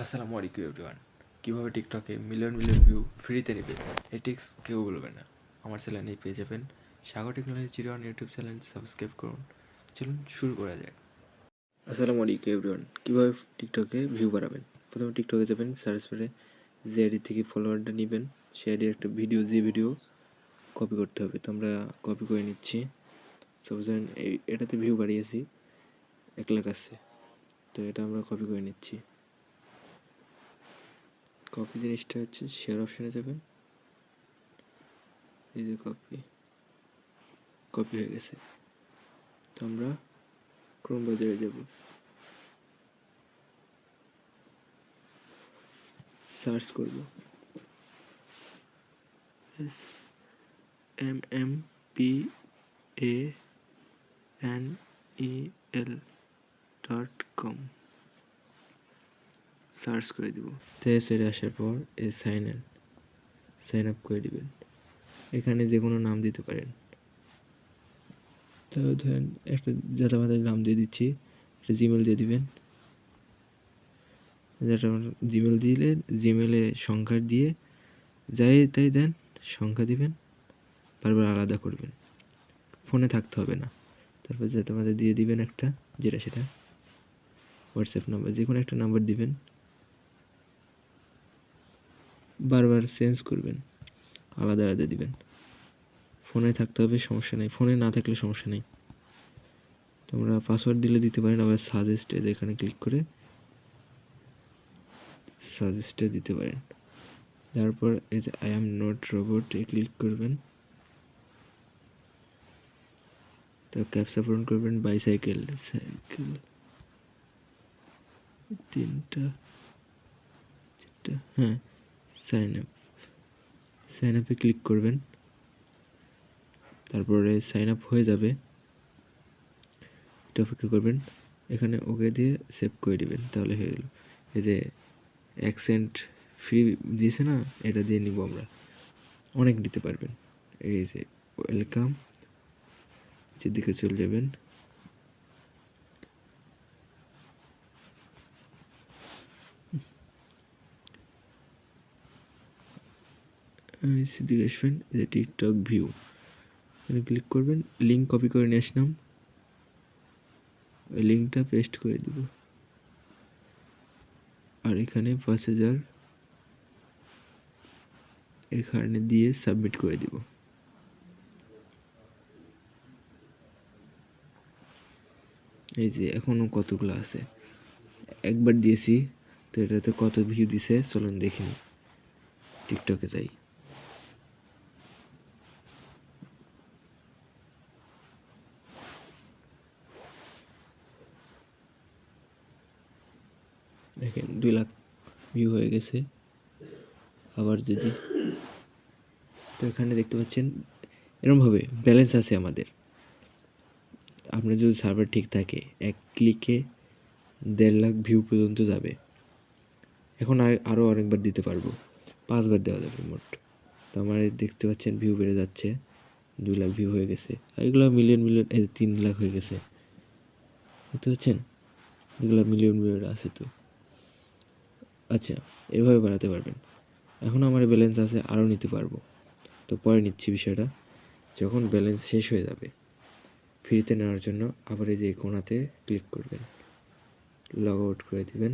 আসসালামু আলাইকুম এভরিওয়ান কীভাবে টিকটকে মিলিয়ন মিলিয়ন ভিউ ফ্রিতে নেবে? এই টিক্স কেউ বলবে না। আমার চ্যানেলেই পেয়ে যাবেন। Sagar technology zero one YouTube channel subscribe করুন। চলুন শুরু করা যাক। আসসালামু আলাইকুম এভরিওয়ান কীভাবে টিকটকে ভিউ বাড়াবেন? প্রথমে টিকটকে যাবেন সার্চ করে যে আইডি থেকে ফলোয়ারটা নেবেন। সেই আইডির একটা ভিডিও যে ভিডিও কপি করতে হবে। তো আমরা কপি করে নিচ্ছি। সাপোজ এটাতে ভিউ বাড়িয়েছি, এক লাখ আছে। তো এটা আমরা কপি করে নিচ্ছি। কপি জিনিসটা হচ্ছে শেয়ার অপশানে যাবেন। এই যে কপি কপি হয়ে গেছে। তো আমরা ক্রোম বাজারে যাব। সার্চ করব। S M M P A N E L dot com search করে দিব। তেসের আসার পর এই সাইন ইন সাইন আপ করে দিবেন। এখানে যে কোনো নাম দিতে পারেন। তবে ধরেন একটা জাতামাতার নাম দিয়ে দিচ্ছি, একটা জিমেল দিয়ে দিবেন। যেটা জিমেল দিলে জিমেলে সংখ্যা দিয়ে যাই তাই দেন, সংখ্যা দিবেন, বারবার আলাদা করবেন। ফোনে থাকতে হবে না। তারপর জাতামাতা দিয়ে দিবেন একটা, যেটা সেটা। হোয়াটসঅ্যাপ নাম্বার যে কোনো একটা নাম্বার দিবেন। বারবার চেঞ্জ করবেন, আলাদা আলাদা দিবেন। ফোনে থাকতে হবে, সমস্যা নেই। ফোনে না থাকলে সমস্যা নেই। তোমরা পাসওয়ার্ড দিলে দিতে পারেন, আবার সাজেস্টে এখানে ক্লিক করে সাজেস্টে দিতে পারেন। তারপর এই যে আই এম নট রোবট এ ক্লিক করবেন। তো ক্যাপসা পূরণ করবেন বাইসাইকেল সাইকেল তিনটা হ্যাঁ। সাইন আপ সাইন আপে ক্লিক করবেন। তারপরে সাইন আপ হয়ে যাবে। এটা অপেক্ষা করবেন। এখানে ওকে দিয়ে সেভ করে দিবেন, তাহলে হয়ে গেল। এই যে অ্যাকসেন্ট ফ্রি দিয়েছে না, এটা দিয়ে নিব আমরা। অনেক দিতে পারবেন। এই যে ওয়েলকাম যেদিকে চলে যাবেন। সেদিকে আসবেন যে টিকটক ভিউ এখানে ক্লিক করবেন লিঙ্ক কপি করে নিয়ে আসলাম। ওই লিঙ্কটা পেস্ট করে দেব। আর এখানে পাঁচ হাজার এখানে দিয়ে সাবমিট করে দিব। এই যে, এখনও কতগুলো আছে? একবার দিয়েছি, তো এটাতে কত ভিউ দিছে, চলুন দেখিনি টিকটকে যাই। দেখেন, দুই লাখ ভিউ হয়ে গেছে। আবার যদি, তো এখানে দেখতে পাচ্ছেন, এরমভাবে ব্যালেন্স আছে আমাদের। আপনার যদি সার্ভার ঠিক থাকে, এক ক্লিকে দেড় লাখ ভিউ পর্যন্ত যাবে। এখন আরও অনেকবার দিতে পারব। পাঁচবার দেওয়া যাবে মোট। তো আমার দেখতে পাচ্ছেন ভিউ বেড়ে যাচ্ছে। দুই লাখ ভিউ হয়ে গেছে। এগুলো মিলিয়ন মিলিয়ন তিন লাখ হয়ে গেছে। দেখতে পাচ্ছেন? এগুলো মিলিয়ন মিলিয়ন আছে তো। আচ্ছা এভাবে বাড়াতে পারবেন। এখন আমার ব্যালেন্স আছে, আরও নিতে পারব। তো পরে নিচ্ছি বিষয়টা। যখন ব্যালেন্স শেষ হয়ে যাবে, ফ্রিতে নেওয়ার জন্য আবার এই যে কোনাতে ক্লিক করবেন। লগ আউট করে দিবেন।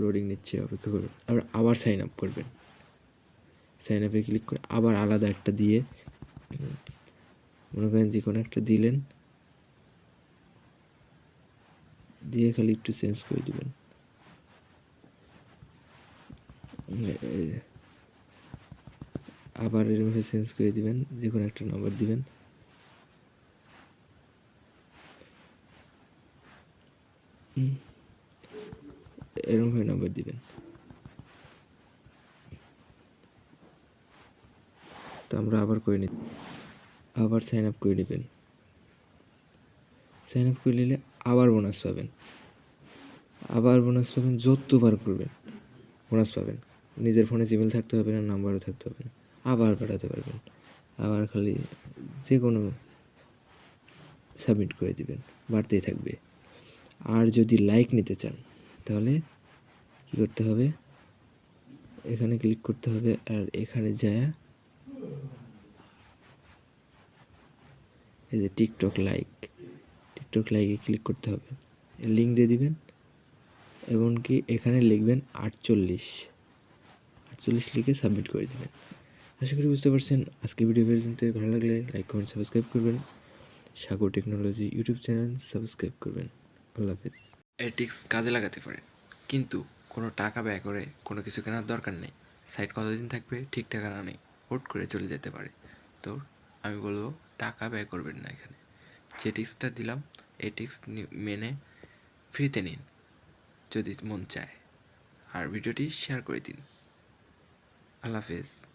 লোডিং নিচ্ছে, অপেক্ষা করবেন। আবার আবার সাইন আপ করবেন। সাইন আপে ক্লিক করে আবার আলাদা একটা দিয়ে, মনে করেন যে কোনো একটা দিলেন। দিয়ে খালি একটু চেঞ্জ করে দিবেন। আবার এরমভাবে চেঞ্জ করে দিবেন যে কোনো একটা নাম্বার দিবেন। এরমভাবে নাম্বার দিবেন। তো আমরা আবার করে নিই আবার সাইন আপ করে নেবেন। সাইন আপ করে নিলে আবার বোনাস পাবেন। আবার বোনাস পাবেন, যতবার করবেন বোনাস পাবেন। নিজের ফোনে জিমেল থাকতে হবে না নাম্বারও থাকতে হবে না। আবার পাঠাতে পারবেন। আবার খালি যে কোনো সাবমিট করে দিবেন, বাড়তেই থাকবে। আর যদি লাইক নিতে চান, তাহলে কী করতে হবে? এখানে ক্লিক করতে হবে আর এখানে যায়। এই যে টিকটক লাইক টিকটক লাইকে ক্লিক করতে হবে। লিঙ্ক দিয়ে দিবেন। এমনকি এখানে লিখবেন আটচল্লিশ। আটচল্লিশ লিখে সাবমিট করে দেবেন। আশা করি বুঝতে পারছেন। আজকে ভিডিও পর্যন্ত ভালো লাগলে লাইক কমেন্ট সাবস্ক্রাইব করবেন। Sagar technology YouTube channel subscribe করবেন। আল্লাহ হাফিজ। এটিক্স কাজে লাগাতে পারেন কিন্তু কোনো টাকা ব্যয় করে কোনো কিছু কেনার দরকার নেই। সাইট কতদিন থাকবে, ঠিক ঠিকানা নেই, হুট করে চলে যেতে পারে। তো আমি বলব, টাকা ব্যয় করবেন না এখানে। যে টিক্সটা দিলাম, এই টিক্স মেনে ফ্রিতে নিন, যদি মন চায়। আর ভিডিওটি শেয়ার করে দিন। আল্লাহ হাফেজ